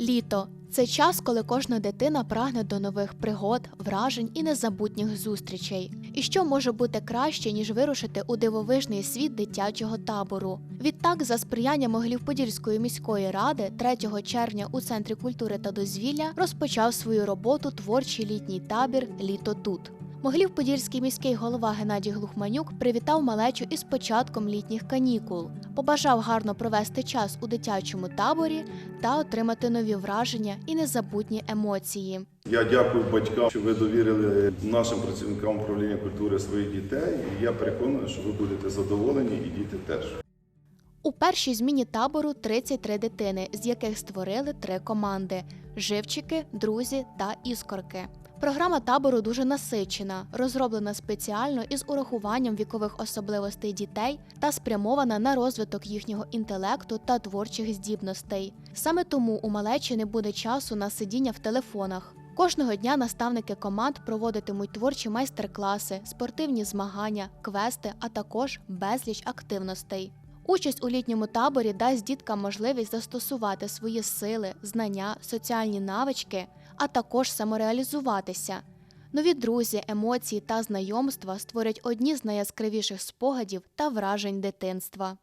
Літо це час, коли кожна дитина прагне до нових пригод, вражень і незабутніх зустрічей. І що може бути краще, ніж вирушити у дивовижний світ дитячого табору? Відтак, за сприяння Могилів-Подільської міської ради, 3 червня у центрі культури та дозвілля розпочав свою роботу творчий літній табір Літо тут. Могилів-Подільський міський голова Геннадій Глухманюк привітав малечу із початком літніх канікул, побажав гарно провести час у дитячому таборі та отримати нові враження і незабутні емоції. Я дякую батькам, що ви довірили нашим працівникам управління культури своїх дітей. І я переконаний, що ви будете задоволені і діти теж. У першій зміні табору 33 дитини, з яких створили три команди: живчики, друзі та іскорки. Програма табору дуже насичена, розроблена спеціально із урахуванням вікових особливостей дітей та спрямована на розвиток їхнього інтелекту та творчих здібностей. Саме тому у малечі не буде часу на сидіння в телефонах. Кожного дня наставники команд проводитимуть творчі майстер-класи, спортивні змагання, квести, а також безліч активностей. Участь у літньому таборі дасть діткам можливість застосувати свої сили, знання, соціальні навички, а також самореалізуватися. Нові друзі, емоції та знайомства створять одні з найяскравіших спогадів та вражень дитинства.